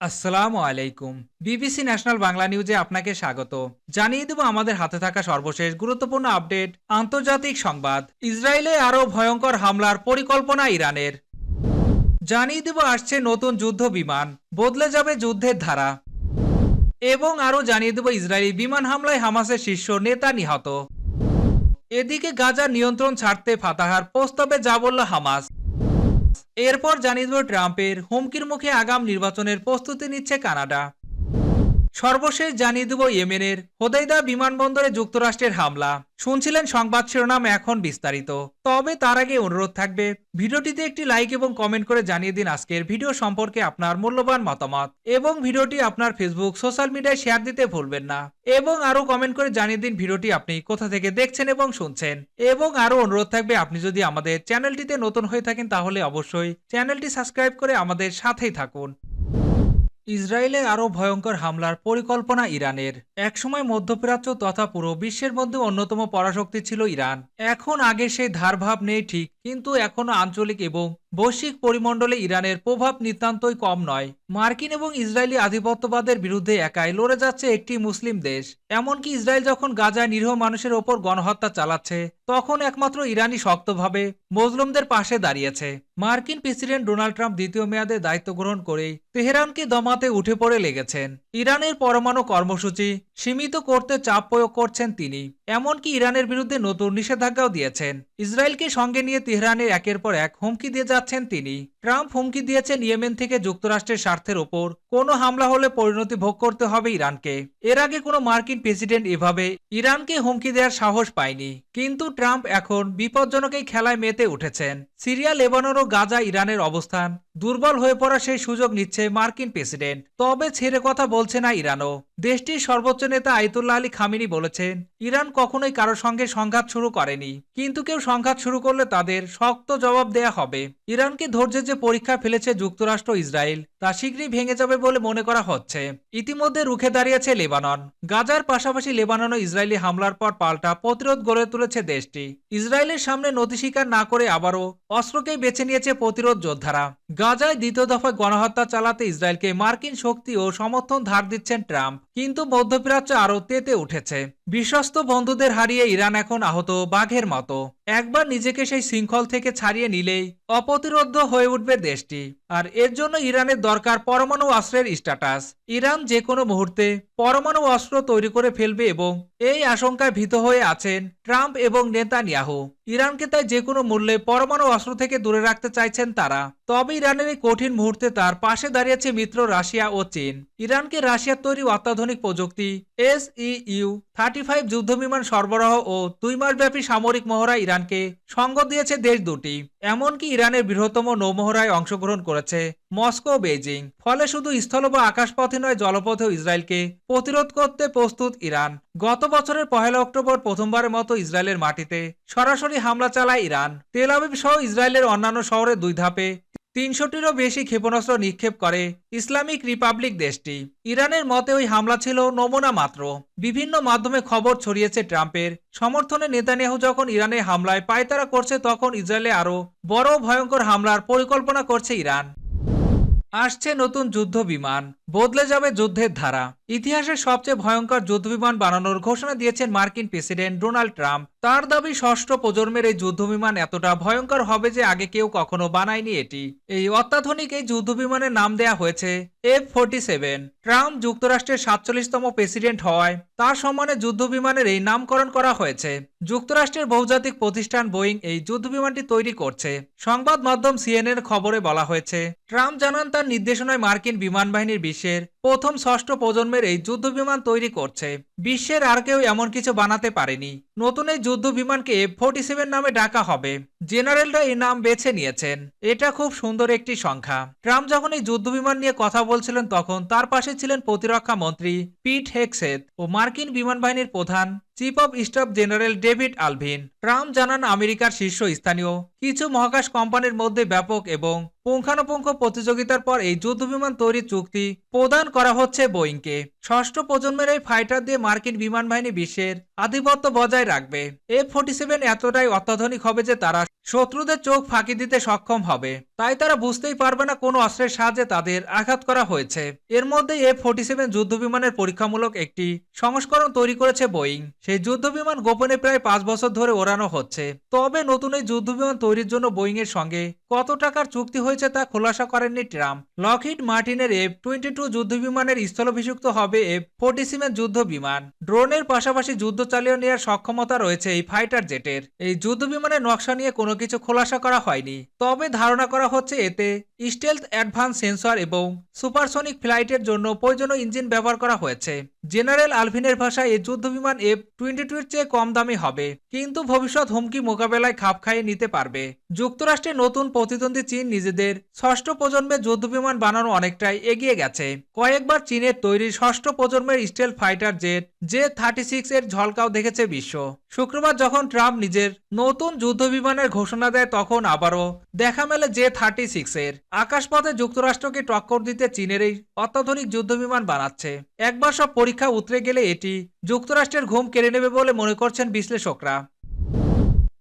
আসসালামু আলাইকুম। BBC national Bangla নিউজে আপনাকে স্বাগত। জানিয়ে দেব আমাদের হাতে থাকা সর্বশেষ গুরুত্বপূর্ণ আপডেট, আন্তর্জাতিক সংবাদ। ইসরায়েলে আরও ভয়ঙ্কর হামলার পরিকল্পনা ইরানের। জানিয়ে দেব আসছে নতুন যুদ্ধ বিমান, বদলে যাবে যুদ্ধের ধারা। এবং আরও জানিয়ে দেব ইসরায়েলি বিমান হামলায় হামাসের শীর্ষ নেতা নিহত। এদিকে গাজার নিয়ন্ত্রণ ছাড়তে ফাতাহার প্রস্তাবে যা বলল হামাস। এরপর জানিয়ে দেব ট্রাম্পের হুমকির মুখে আগাম নির্বাচনের প্রস্তুতি নিচ্ছে কানাডা। সর্বশেষ জানিয়ে দেব ইয়েমেনের হোদাইদা বিমানবন্দরে যুক্তরাষ্ট্রের হামলা। শুনছিলেন সংবাদ শিরোনাম এখন বিস্তারিত। তবে তার আগে অনুরোধ থাকবে, ভিডিওটিতে একটি লাইক এবং কমেন্ট করে জানিয়ে দিন আজকের ভিডিও সম্পর্কে আপনার মূল্যবান মতামত। এবং ভিডিওটি আপনার ফেসবুক, সোশ্যাল মিডিয়ায় শেয়ার দিতে ভুলবেন না। এবং আরও কমেন্ট করে জানিয়ে দিন ভিডিওটি আপনি কোথা থেকে দেখছেন এবং শুনছেন। এবং আরও অনুরোধ থাকবে, আপনি যদি আমাদের চ্যানেলটিতে নতুন হয়ে থাকেন তাহলে অবশ্যই চ্যানেলটি সাবস্ক্রাইব করে আমাদের সাথেই থাকুন। ইসরায়েলে আরও ভয়ঙ্কর হামলার পরিকল্পনা ইরানের। একসময় মধ্যপ্রাচ্য তথা পুরো বিশ্বের মধ্যে অন্যতম পরাশক্তি ছিল ইরান। এখন আগে সেই ধারভাব নেই ঠিক কিন্তু এখনও আঞ্চলিক এবং বৈশ্বিক পরিমণ্ডলে ইরানের প্রভাব নিতান্তই কম নয়। মার্কিন এবং ইসরায়েলি আধিপত্যবাদের বিরুদ্ধে একাই লড়ে যাচ্ছে একটি মুসলিম দেশ। এমনকি ইসরায়েল যখন গাজায় নিরীহ মানুষের ওপর গণহত্যা চালাচ্ছে, তখন একমাত্র ইরানি শক্তভাবে মজলুমদের পাশে দাঁড়িয়েছে। মার্কিন প্রেসিডেন্ট ডোনাল্ড ট্রাম্প দ্বিতীয় মেয়াদে দায়িত্ব গ্রহণ করেই তেহরানকে দমাতে উঠে পড়ে লেগেছেন। ইরানের পরমাণু কর্মসূচি সীমিত করতে চাপ প্রয়োগ করছেন তিনি, এমনকি ইরানের বিরুদ্ধে নতুন নিষেধাজ্ঞাও দিয়েছেন। ইসরায়েলকে সঙ্গে নিয়ে তেহরানের একের পর এক হুমকি দিয়ে যাচ্ছেন তিনি। ট্রাম্প হুমকি দিয়েছেন ইয়েমেন থেকে যুক্তরাষ্ট্রের স্বার্থের ওপর। কোনো হামলা হলে পরিণতি ভোগ করতে হবে ইরানকে। এর আগে কোনো মার্কিন প্রেসিডেন্ট এভাবে ইরানকে হুমকি দেওয়ার সাহস পায়নি। কিন্তু ট্রাম্প এখন বিপজ্জনক এই খেলায় মেতে উঠেছেন। সিরিয়া, লেবানন ও গাজা ইরানের অবস্থান। দুর্বল হয়ে পড়া সেই সুযোগ নিচ্ছে মার্কিন প্রেসিডেন্ট। তবে ছেড়ে কথা বলছে না ইরানও। দেশটির সর্বোচ্চ নেতা আইতুল্লাহ আলী খামিনি বলেছেন, ইরান কখনোই কারোর সঙ্গে সংঘাত শুরু করেনি। কিন্তু কেউ সংঘাত শুরু করলে তাদের শক্ত জবাব দেয়া হবে। ইরানকে ধৈর্যের যে পরীক্ষা ফেলেছে যুক্তরাষ্ট্র ইসরায়েল, তা শীঘ্রই ভেঙে যাবে বলে মনে করা হচ্ছে। ইতিমধ্যে রুখে দাঁড়িয়েছে লেবানন। গাজার পাশাপাশি লেবানন ও ইসরায়েলি হামলার পর পাল্টা প্রতিরোধ গড়ে তুলেছে দেশটি। ইসরায়েলের সামনে নথি স্বীকার না করে আবারও অস্ত্রকেই বেছে নিয়েছে প্রতিরোধ যোদ্ধারা। গাজায় দ্বিতীয় দফায় গণহত্যা চালাতে ইসরায়েলকে মার্কিন শক্তি ও সমর্থন ধার দিচ্ছেন ট্রাম্প, কিন্তু মধ্যপ্রাচ্য আরও তেতে উঠেছে। বিশ্বস্ত বন্ধুদের হারিয়ে ইরান এখন আহত বাঘের মতো। একবার নিজেকে সেই শৃঙ্খল থেকে ছাড়িয়ে নিলেই অপ্রতিরোধ হয়ে উঠবে দেশটি। আর এর জন্য ইরানের দরকার পরমাণু অস্ত্রের স্ট্যাটাস। ইরান যে কোনো মুহূর্তে পরমাণু অস্ত্র তৈরি করে ফেলবে এবং এই আশঙ্কায় ভীত হয়ে আছেন ট্রাম্প এবং নেতানিয়াহু। ইরানকে তাই যে কোনো মূল্যে পরমাণু অস্ত্র থেকে দূরে রাখতে চাইছেন তারা। তবে ইরানের এই কঠিন মুহূর্তে তার পাশে দাঁড়িয়েছে মিত্র রাশিয়া ও চীন। ইরানকে রাশিয়ার তৈরি অত্যাধুনিক প্রযুক্তি, এস ইউ, থার্টি ফাইভ যুদ্ধবিমান সরবরাহ ও দুই মাসব্যাপী সামরিক মহড়া ইরানকে সঙ্গ দিয়েছে দেশ দুটি। এমনকি ইরানের বৃহত্তম নৌমহড়ায় অংশগ্রহণ করেছে মস্কো বেজিং ফলে শুধু স্থল বা আকাশপথে নয়, জলপথেও ইসরায়েলকে প্রতিরোধ করতে প্রস্তুত ইরান। গত বছরের পহেলা অক্টোবর প্রথমবারের মতো ইসরায়েলের মাটিতে সরাসরি হামলা চালায় ইরান। তেল আবিব সহ ইসরায়েলের অন্যান্য শহরে দুই ধাপে তিনশোটিরও বেশি ক্ষেপণাস্ত্র নিক্ষেপ করে ইসলামিক রিপাবলিক দেশটি। ইরানের মতে ওই হামলা ছিল নমুনা মাত্র। বিভিন্ন মাধ্যমে খবর ছড়িয়েছে ট্রাম্পের। সমর্থনে নেতানিয়াহু যখন ইরানের হামলায় পায়তারা করছে, তখন ইসরায়েলে আরও বড় ভয়ঙ্কর হামলার পরিকল্পনা করছে ইরান। আসছে নতুন যুদ্ধ বিমান। বদলে যাবে যুদ্ধের ধারা। ইতিহাসের সবচেয়ে ভয়ঙ্কর যুদ্ধ বিমান বানানোর ঘোষণা দিয়েছেন মার্কিন প্রেসিডেন্ট ডোনাল্ড ট্রাম্প। তার দাবি, ষষ্ঠ প্রজন্মের এই যুদ্ধ বিমান এতটা ভয়ঙ্কর হবে যে আগে কেউ কখনো বানায়নি এটি। এই অত্যাধুনিক এই যুদ্ধ বিমানের নাম দেয়া হয়েছে এফ ফোর্টি সেভেন, ট্রাম্প যুক্তরাষ্ট্রের সাতচল্লিশতম প্রেসিডেন্ট হওয়ায় তার সম্মানে যুদ্ধবিমানের এই নামকরণ করা হয়েছে। যুক্তরাষ্ট্রের বহুজাতিক প্রতিষ্ঠান বোয়িং এই যুদ্ধবিমানটি তৈরি করছে সংবাদ মাধ্যম সিএনএর খবরে বলা হয়েছে। ট্রাম্প জানান, তার নির্দেশনায় মার্কিন বিমান বাহিনীর বিশ্বের প্রথম ষষ্ঠ প্রজন্মের এই যুদ্ধ বিমান তৈরি করছে। বিশ্বের আর কেউ এমন কিছু বানাতে পারেনি। নতুন এই যুদ্ধ বিমানকে ফোর্টি সেভেন নামে ডাকা হবে। জেনারেলরা এই নাম বেছে নিয়েছেন। এটা খুব সুন্দর একটি সংখ্যা। ট্রাম্প যখন এই যুদ্ধ বিমান নিয়ে কথা বলছিলেন তখন তার পাশে ছিলেন প্রতিরক্ষা মন্ত্রী পিট হেক্সেদ ও মার্কিন বিমান বাহিনীর প্রধান chief of staff general David Allvin tram জানান আমেরিকার শীর্ষ স্থানীয় কিছু মহাকাশ কোম্পানির মধ্যে ব্যাপক এবং পুঙ্খানুপুঙ্খ প্রতিযোগিতার পর এই যুদ্ধবিমান তৈরির চুক্তি প্রদান করা হচ্ছে বোয়িংকে। ষষ্ঠ প্রজন্মের এই ফাইটার দিয়ে মার্কিন বিমান বাহিনী বিশ্বের আধিপত্য বজায় রাখবে। এফ ফোর্টি সেভেন এতটাই অত্যাধুনিক হবে যে তারা শত্রুদের চোখ ফাঁকি দিতে সক্ষম হবে। তাই তারা বুঝতেই পারবে না কোন অস্ত্রের সাহায্যে তাদের আঘাত করা হয়েছে। এর মধ্যে এফ ফোর্টি সেভেন যুদ্ধ বিমানের পরীক্ষামূলক একটি সংস্করণ তৈরি করেছে বোয়িং। সেই যুদ্ধ বিমান গোপনে প্রায় পাঁচ বছর ধরে ওড়ানো হচ্ছে। তবে নতুন এই যুদ্ধ বিমান তৈরির জন্য বোয়িং এর সঙ্গে কত টাকার চুক্তি হয়েছে তা খোলাসা করেননি ট্রাম্প। লকহিড মার্টিনের এফ টোয়েন্টি টু যুদ্ধ বিমানের স্থলাভিষিক্ত হবে এফ ফোর্টি সেভেন যুদ্ধ বিমান ড্রোনের পাশাপাশি যুদ্ধ চালিয়ে নেওয়ার সক্ষমতা রয়েছে এই ফাইটার জেটের। এই যুদ্ধ বিমানের নকশা নিয়ে কোনো কিছু খোলাসা করা হয়নি। তবে ধারণা করা হচ্ছে এতে স্টেলথ অ্যাডভান্স সেন্সর এবং সুপারসনিক ফ্লাইটের জন্য প্রয়োজনীয় ইঞ্জিন ব্যবহার করা হয়েছে। জেনারেল আলভিনের ভাষায়, এই যুদ্ধ বিমান এফ টোয়েন্টি টুর চেয়ে কম দামি হবে, কিন্তু ভবিষ্যৎ হুমকি মোকাবেলায় খাপ খাইয়ে নিতে পারবে। যুক্তরাষ্ট্রের নতুন প্রতিদ্বন্দ্বী চীন নিজেদের ষষ্ঠ প্রজন্মের যুদ্ধ বিমান বানানো অনেকটাই এগিয়ে গেছে। কয়েকবার চীনের তৈরি ষষ্ঠ প্রজন্মের stealth fighter jet J thirty six এর ঝলকাও দেখেছে বিশ্ব। শুক্রবার যখন ট্রাম্প নিজের নতুন যুদ্ধ বিমানের ঘোষণা দেয়, তখন আবারও দেখা মেলে জে থার্টি সিক্স এর। আকাশপথে যুক্তরাষ্ট্রকে টক্কর দিতে চীনের এই অত্যাধুনিক যুদ্ধবিমান বানাচ্ছে একবার সব পরীক্ষা উতরে গেলে এটি যুক্তরাষ্ট্রের ঘুম কেড়ে নেবে বলে মনে করছেন বিশ্লেষকরা।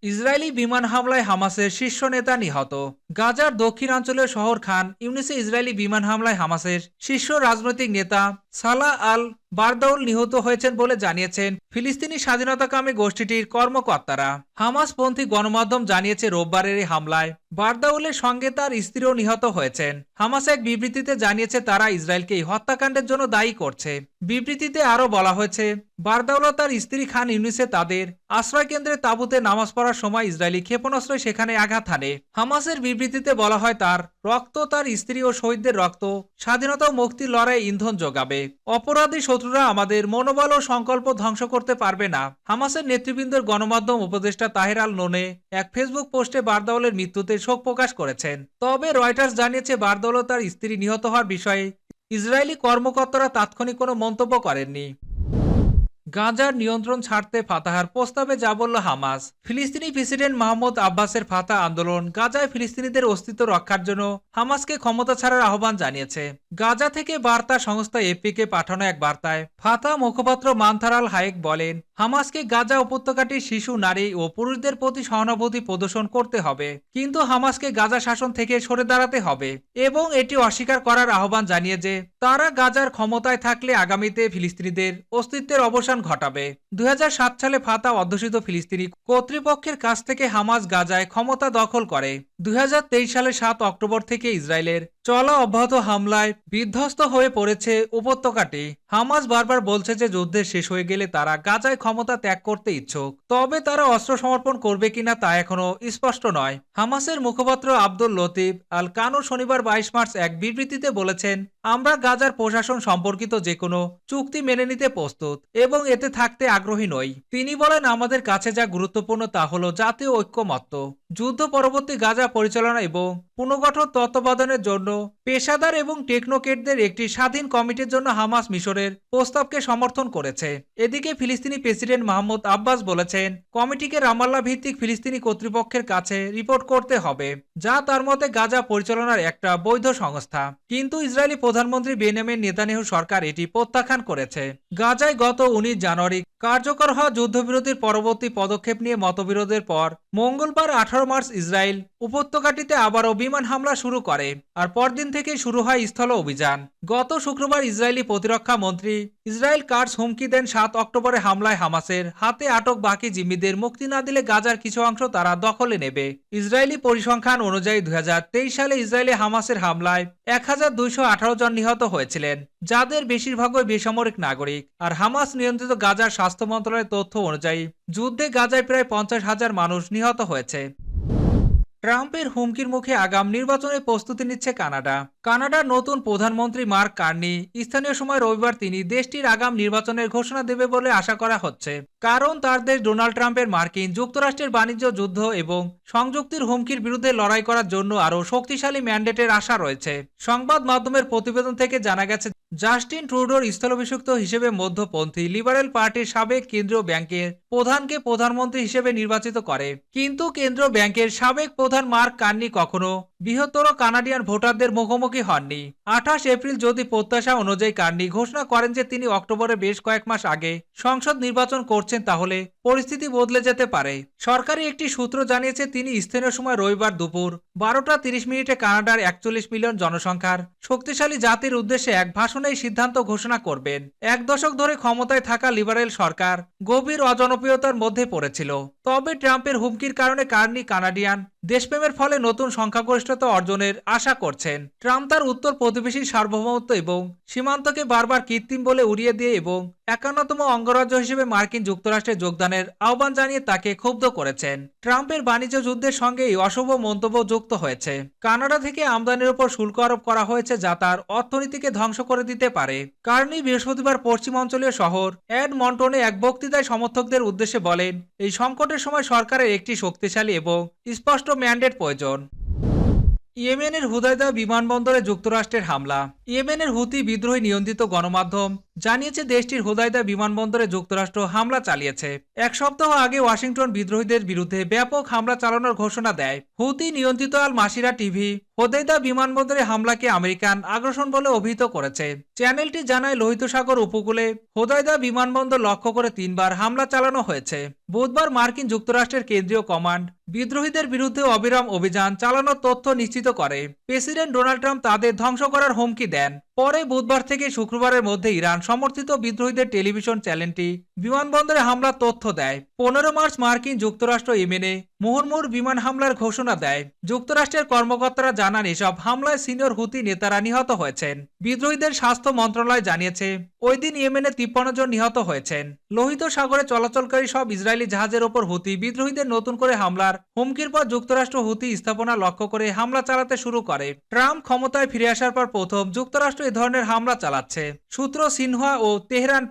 ইসরায়েলি বিমান হামলায় হামাসের শীর্ষ নেতা নিহত। গাজার দক্ষিণাঞ্চলীয় শহর খান ইউনিসে ইসরায়েলি বিমান হামলায় হামাসের শীর্ষ রাজনৈতিক নেতা সালা আল বারদাউল নিহত হয়েছেন বলে জানিয়েছেন ফিলিস্তিনি স্বাধীনতাকামী গোষ্ঠীটির কর্মকর্তারা। হামাসপন্থী গণমাধ্যম জানিয়েছে রোববারের এই হামলায় বারদাউলের সঙ্গে তার স্ত্রীও নিহত হয়েছেন। হামাস এক বিবৃতিতে জানিয়েছে তারা ইসরায়েলকে এই হত্যাকাণ্ডের জন্য দায়ী করছে। বিবৃতিতে আরও বলা হয়েছে, বারদাউলা তার স্ত্রী খান ইউনিসে তাদের আশ্রয়কেন্দ্রে তাঁবুতে নামাজ পড়ার সময় ইসরায়েলি ক্ষেপণাস্ত্র সেখানে আঘাত হানে। হামাসের বিবৃতিতে বলা হয় তার রক্ত, তার স্ত্রী ও শহীদদের রক্ত, স্বাধীনতা ও মুক্তির লড়াই ইন্ধন যোগাবে। অপরাধী শত্রুরা আমাদের মনোবল ও সংকল্প ধ্বংস করতে পারবে না। হামাসের নেতৃবৃন্দের গণমাধ্যম উপদেষ্টা তাহের আল নোনে এক ফেসবুক পোস্টে বারদাউলের মৃত্যুতে শোক প্রকাশ করেছেন। তবে রয়টার্স জানিয়েছে বারদৌল তার স্ত্রী নিহত হওয়ার বিষয়ে ইসরায়েলি কর্মকর্তারা তাৎক্ষণিক কোনো মন্তব্য করেননি। গাজার নিয়ন্ত্রণ ছাড়তে ফাতাহার প্রস্তাবে যা বলল হামাস। ফিলিস্তিনি প্রেসিডেন্ট মাহমুদ আব্বাসের ফাতা আন্দোলন গাজায় ফিলিস্তিনিদের অস্তিত্ব রক্ষার জন্য হামাসকে ক্ষমতা ছাড়ার আহ্বান জানিয়েছে। গাজা থেকে বার্তা সংস্থা এপিকে পাঠানো এক বার্তায় ফাতা মুখপাত্র মান্থারাল হায়েক বলেন, হামাসকে গাজা উপত্যকাটির শিশু, নারী ও পুরুষদের প্রতি সহানুভূতি প্রদর্শন করতে হবে, কিন্তু হামাসকে গাজা শাসন থেকে সরে দাঁড়াতে হবে এবং এটি অস্বীকার করার আহ্বান জানিয়ে যে, তারা গাজার ক্ষমতায় থাকলে আগামীতে ফিলিস্তিনিদের অস্তিত্বের অবসান ঘটাবে। দুই হাজার সাত সালে ফাতা অধ্যুষিত ফিলিস্তিনি কর্তৃপক্ষের কাছ থেকে হামাস গাজায় ক্ষমতা দখল করে। দুই হাজার তেইশ সালে সাত অক্টোবর থেকে ইসরায়েলের চলা অব্যাহত হামলায় বিধ্বস্ত হয়ে পড়েছে উপত্যকাটি। হামাস বারবার বলছে যে যুদ্ধের শেষ হয়ে গেলে তারা গাজায় ক্ষমতা ত্যাগ করতে ইচ্ছুক। তবে তারা অস্ত্র সমর্পণ করবে কিনা তা এখনও স্পষ্ট নয়। হামাসের মুখপাত্র আব্দুল লতিফ আল কানু শনিবার বাইশ মার্চ এক বিবৃতিতে বলেছেন, আমরা গাজার প্রশাসন সম্পর্কিত যে কোনো চুক্তি মেনে নিতে প্রস্তুত এবং এতে থাকতে আগ্রহী নই। তিনি বলেন, আমাদের কাছে যা গুরুত্বপূর্ণ তা হল জাতীয় ঐক্যমত্য। যুদ্ধ পরবর্তী গাজা পরিচালনা এবং পুনর্গঠন তত্ত্বাবধানের জন্য পেশাদার এবং টেকনোকেটদের একটি স্বাধীন কমিটির জন্য হামাস মিশরের প্রস্তাবকে সমর্থন করেছে। এদিকে ফিলিস্তিনি প্রেসিডেন্ট মাহমুদ আব্বাস বলেছেন, কমিটিকে রামাল্লা ভিত্তিক ফিলিস্তিনি কর্তৃপক্ষের কাছে রিপোর্ট করতে হবে, যা তার মতে গাজা পরিচালনার একটা বৈধ সংস্থা। কিন্তু ইসরায়েলি প্রধানমন্ত্রী বেনিয়ামিন নেতানিয়াহু সরকার এটি প্রত্যাখ্যান করেছে। গাজায় গত উনিশ জানুয়ারি কার্যকর হওয়া যুদ্ধবিরতির পরবর্তী পদক্ষেপ নিয়ে মতবিরোধের পর মঙ্গলবার আঠারো মার্চ ইসরায়েল উপত্যকাটিতে আবারও বিমান হামলা শুরু করে, আর পরদিন থেকে শুরু হয় স্থল অভিযান। গত শুক্রবার ইসরায়েলি প্রতিরক্ষা মন্ত্রী ইসরায়েল কার্স হুমকি দেন সাত অক্টোবরে হামলায় হামাসের হাতে আটক বাকি জিম্মিদের মুক্তি না দিলে গাজার কিছু অংশ তারা দখলে নেবে। ইসরায়েলি পরিসংখ্যান অনুযায়ী দুই সালে ইসরায়েলি হামাসের হামলায় এক হাজার দুইশো আঠারো জন নিহত হয়েছিলেন, যাদের বেশিরভাগই বেসামরিক নাগরিক। আর হামাস নিয়ন্ত্রিত গাজার স্বাস্থ্য মন্ত্রণালয়ের তথ্য অনুযায়ী, যুদ্ধে গাজায় প্রায় পঞ্চাশ হাজার মানুষ নিহত হয়েছে। ট্রাম্পের হুমকির মুখে আগাম নির্বাচনে প্রস্তুতি নিচ্ছে কানাডা। কানাডার নতুন প্রধানমন্ত্রী মার্ক কার্নি, স্থানীয় সময় রবিবার তিনি দেশটির আগাম নির্বাচনের ঘোষণা দেবে বলে আশা করা হচ্ছে। কারণ তার দেশ ডোনাল্ড ট্রাম্পের মার্কিন যুক্তরাষ্ট্রের বাণিজ্য, যুদ্ধ এবং সংযুক্তির হুমকির বিরুদ্ধে লড়াই করার জন্য আরও শক্তিশালী ম্যান্ডেটের আশা রয়েছে। সংবাদ মাধ্যমের প্রতিবেদন থেকে জানা গেছে, জাস্টিন ট্রুডোর স্থলাভিষিক্ত হিসেবে মধ্যপন্থী লিবারেল পার্টির সাবেক কেন্দ্রীয় ব্যাংকের প্রধানকে প্রধানমন্ত্রী হিসেবে নির্বাচিত করে। কিন্তু কেন্দ্র ব্যাংকের সাবেক প্রধান মার্ক কান্নি কখনো বৃহত্তর কানাডিয়ান ভোটারদের মুখোমুখি হননি। আঠাশ এপ্রিল যদি প্রত্যাশা অনুযায়ী কার্নি ঘোষণা করেন যে তিনি অক্টোবরে বেশ কয়েক মাস আগে সংসদ নির্বাচন করছেন তাহলে পরিস্থিতি বদলে যেতে পারে। সরকারি একটি সূত্র জানিয়েছে, তিনি স্থানীয় সময় রবিবার দুপুর বারোটা তিরিশ মিনিটে কানাডার একচল্লিশ মিলিয়ন জনসংখ্যার শক্তিশালী জাতির উদ্দেশ্যে এক ভাষণে সিদ্ধান্ত ঘোষণা করবেন। এক দশক ধরে ক্ষমতায় থাকা লিবারেল সরকার গভীর অজনপ্রিয়তার মধ্যে পড়েছিল। তবে ট্রাম্পের হুমকির কারণে কার্নি কানাডিয়ান দেশপ্রেমের ফলে নতুন সংখ্যাগরিষ্ঠতা অর্জনের আশা করছেন। ট্রাম্প তার উত্তর প্রতিবেশীর সার্বভৌমত্ব এবং সীমান্তকে বারবার কৃত্রিম বলে উড়িয়ে দিয়ে এবং একান্নতম অঙ্গরাজ্য হিসেবে মার্কিন যুক্তরাষ্ট্রে যোগদানের আহ্বান জানিয়ে তাকে ক্ষুব্ধ করেছেন। ট্রাম্পের বাণিজ্য যুদ্ধের সঙ্গে এই অশুভ মন্তব্য যুক্ত হয়েছে। কানাডা থেকে আমদানির উপর শুল্ক আরোপ করা হয়েছে যা তার অর্থনীতিকে ধ্বংস করে দিতে পারে। কার্নি বৃহস্পতিবার পশ্চিম অঞ্চলীয় শহর এড মন্টনে এক বক্তৃতায় সমর্থকদের উদ্দেশ্যে বলেন, এই সংকটের সময় সরকারের একটি শক্তিশালী এবং স্পষ্ট ম্যান্ডেট প্রয়োজন। ইয়েমেনের হুদায়দা বিমানবন্দরে যুক্তরাষ্ট্রের হামলা। ইয়েমেনের হুতি বিদ্রোহী নিয়ন্ত্রিত গণমাধ্যম জানিয়েছে দেশটির হুদায়দা বিমানবন্দরে যুক্তরাষ্ট্র হামলা চালিয়েছে। এক সপ্তাহ আগে ওয়াশিংটন বিদ্রোহীদের বিরুদ্ধে ব্যাপক হামলা চালানোর ঘোষণা দেয় হুতি নিয়ন্ত্রিত আল মাসিরা টিভি। হোদাইদা বিমানবন্দরে হামলাকে আমেরিকান আগ্রাসন বলে অভিহিত করেছে। চ্যানেলটি জানায়, লোহিত সাগর উপকূলে হোদাইদা বিমানবন্দর লক্ষ্য করে তিনবার হামলা চালানো হয়েছে। বুধবার মার্কিন যুক্তরাষ্ট্রের কেন্দ্রীয় কমান্ড বিদ্রোহীদের বিরুদ্ধে অবিরাম অভিযান চালানোর তথ্য নিশ্চিত করে। প্রেসিডেন্ট ডোনাল্ড ট্রাম্প তাদের ধ্বংস করার হুমকি দেন। পরে বুধবার থেকে শুক্রবারের মধ্যে ইরান সমর্থিত বিদ্রোহীদের টেলিভিশন চ্যানেলটি বিমানবন্দরে হামলার তথ্য দেয়। পনেরো মার্চ মার্কিন যুক্তরাষ্ট্র ইমেনে মুহুর্মুর বিমান হামলার ঘোষণা দেয়। যুক্তরাষ্ট্রের কর্মকর্তারা জানান, এসব হামলায় সিনিয়র হুতি নেতারা নিহত হয়েছেন। বিদ্রোহীদের স্বাস্থ্য মন্ত্রণালয় জানিয়েছে, ওই দিন ইয়েমেনে তিপ্পান্ন জন নিহত হয়েছেন। লোহিত সাগরে চলাচলকারী সব ইসরায়েলি জাহাজের ওপর হুতি বিদ্রোহীদের নতুন করে হামলার হুমকির পর যুক্তরাষ্ট্র হুতি স্থাপনা লক্ষ্য করে হামলা চালাতে শুরু করে। ট্রাম্প ক্ষমতায় ফিরে আসার পর প্রথম যুক্তরাষ্ট্র এ ধরনের হামলা চালাচ্ছে। সূত্র সিনহা ও তেহরান